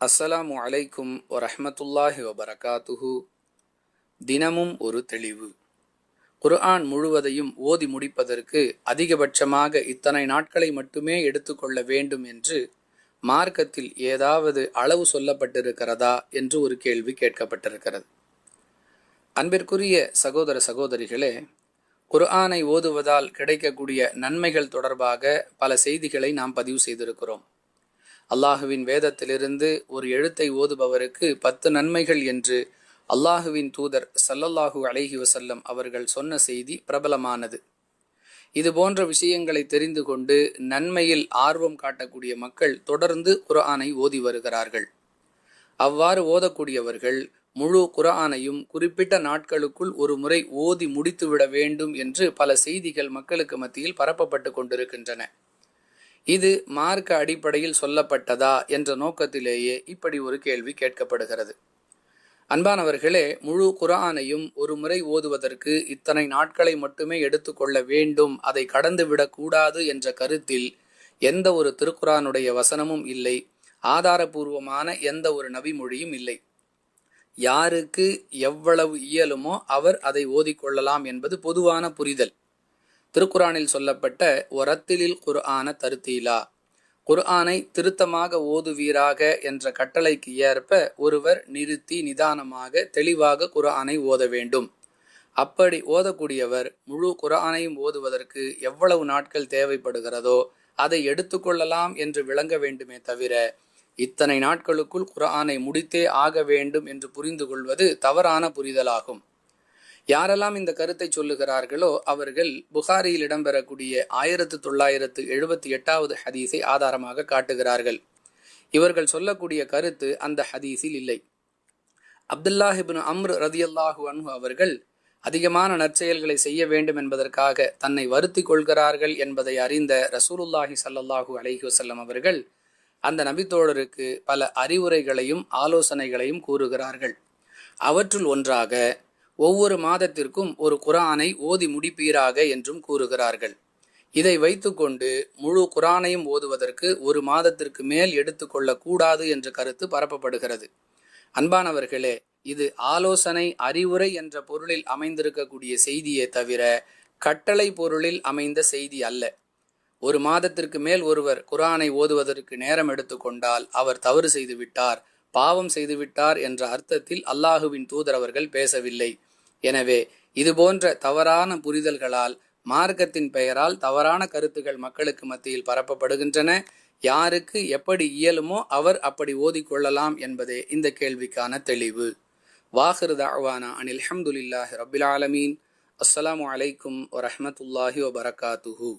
அஸ்ஸலாமு அலைக்கும் வரஹமத்துல்லாஹி வபரகாத்துஹு. தினமும் ஒரு தெளிவு. குர்ஆன் முழுவதையும் ஓதி முடிப்பதற்கு அதிகபட்சமாக இத்தனை நாட்களை மட்டுமே எடுத்துக்கொள்ள வேண்டும் என்று மார்க்கத்தில் ஏதாவது அளவு சொல்லப்பட்டிருக்கிறதா என்று ஒரு கேள்வி கேட்கப்பட்டிருக்கிறது. அன்பிற்குரிய சகோதர சகோதரிகளே குர்ஆனை ஓதுவதால் கிடைக்கக்கூடிய நன்மைகள் தொடர்பாக பல செய்திகளை நாம் பதிவு செய்திருக்கிறோம். அல்லாஹுவின் வேதத்திலிருந்து ஒரு எழுத்தை ஓதுபவருக்கு பத்து நன்மைகள் என்று அல்லாஹுவின் தூதர் சல்லல்லாஹு அலைஹி வசல்லம் அவர்கள் சொன்ன செய்தி பிரபலமானது. இது போன்ற விஷயங்களை தெரிந்து கொண்டு நன்மையில் ஆர்வம் காட்டக்கூடிய மக்கள் தொடர்ந்து குர்ஆனை ஓதி வருகிறார்கள். அவ்வாறு ஓதக்கூடியவர்கள் முழு குர்ஆனையும் குறிப்பிட்ட நாட்களுக்குள் ஒரு முறை ஓதி முடித்துவிட வேண்டும் என்று பல செய்திகள் மக்களுக்கு மத்தியில் பரப்பப்பட்டு கொண்டிருக்கின்றன. இது மார்க்க அடிப்படையில் சொல்லப்பட்டதா என்ற நோக்கத்திலேயே இப்படி ஒரு கேள்வி கேட்கப்படுகிறது. அன்பானவர்களே முழு குரானையும் ஒரு முறை ஓதுவதற்கு இத்தனை நாட்களை மட்டுமே எடுத்துக்கொள்ள வேண்டும் அதை கடந்துவிடக்கூடாது என்ற கருத்தில் எந்த ஒரு திருக்குறானுடைய வசனமும் இல்லை ஆதாரபூர்வமான எந்த ஒரு நபிமொழியும் இல்லை. யாருக்கு எவ்வளவு இயலுமோ அவர் அதை ஓதிக்கொள்ளலாம் என்பது பொதுவான புரிதல். திருக்குரானில் சொல்லப்பட்ட ஒரத்திலில் குர்ஆன தருத்தீலா குர்ஆனை திருத்தமாக ஓதுவீராக என்ற கட்டளைக்கு ஏற்ப ஒருவர் நிறுத்தி நிதானமாக தெளிவாக குர்ஆனை ஓத வேண்டும். அப்படி ஓதக்கூடியவர் முழு குர்ஆனையும் ஓதுவதற்கு எவ்வளவு நாட்கள் தேவைப்படுகிறதோ அதை எடுத்துக்கொள்ளலாம் என்று விளங்க வேண்டுமே தவிர இத்தனை நாட்களுக்குள் குர்ஆனை முடித்தே ஆக வேண்டும் என்று புரிந்து கொள்வது தவறான புரிதலாகும். யாரெல்லாம் இந்த கருத்தை சொல்லுகிறார்களோ அவர்கள் புகாரியில் இடம்பெறக்கூடிய ஆயிரத்து தொள்ளாயிரத்து எழுபத்தி எட்டாவது ஹதீஸை ஆதாரமாக காட்டுகிறார்கள். இவர்கள் சொல்லக்கூடிய கருத்து அந்த ஹதீஸில் இல்லை. அப்துல்லாஹிபின் அம்ரு ரதியல்லாஹு அன்ஹு அவர்கள் அதிகமான நற்செயல்களை செய்ய வேண்டும் என்பதற்காக தன்னை வருத்தி கொள்கிறார்கள் என்பதை அறிந்த ரசூலுல்லாஹி சல்லாஹூ அலஹி வசல்லம் அவர்கள் அந்த நபித்தோழருக்கு பல அறிவுரைகளையும் ஆலோசனைகளையும் கூறுகிறார்கள். அவற்றுள் ஒன்றாக ஒவ்வொரு மாதத்திற்கும் ஒரு குரானை ஓதி முடிப்பீராக என்றும் கூறுகிறார்கள். இதை வைத்துக்கொண்டு முழு குரானையும் ஓதுவதற்கு ஒரு மாதத்திற்கு மேல் எடுத்துக்கொள்ளக்கூடாது என்ற கருத்து பரப்பப்படுகிறது. அன்பானவர்களே இது ஆலோசனை அறிவுரை என்ற பொருளில் அமைந்திருக்கக்கூடிய செய்தியே தவிர கட்டளை பொருளில் அமைந்த செய்தி அல்ல. ஒரு மாதத்திற்கு மேல் ஒருவர் குரானை ஓதுவதற்கு நேரம் எடுத்துக்கொண்டால் அவர் தவறு செய்துவிட்டார் பாவம் செய்துவிட்டார் என்ற அர்த்தத்தில் அல்லாஹுவின் தூதர் அவர்கள் பேசவில்லை. எனவே இது போன்ற தவறான புரிதல்களால் மார்க்கத்தின் பெயரால் தவறான கருத்துகள் மக்களுக்கு மத்தியில் பரப்பப்படுகின்றன. யாருக்கு எப்படி இயலுமோ அவர் அப்படி ஓதிக்கொள்ளலாம் என்பதே இந்த கேள்விக்கான தெளிவு. வாஹிரு தாவானா அனில் அஹமதுல்லாஹி ரபில் ஆலமீன். அஸ்ஸலாமு அலைக்கும் வரமத்துல்லாஹி வபரகாத்துஹூ.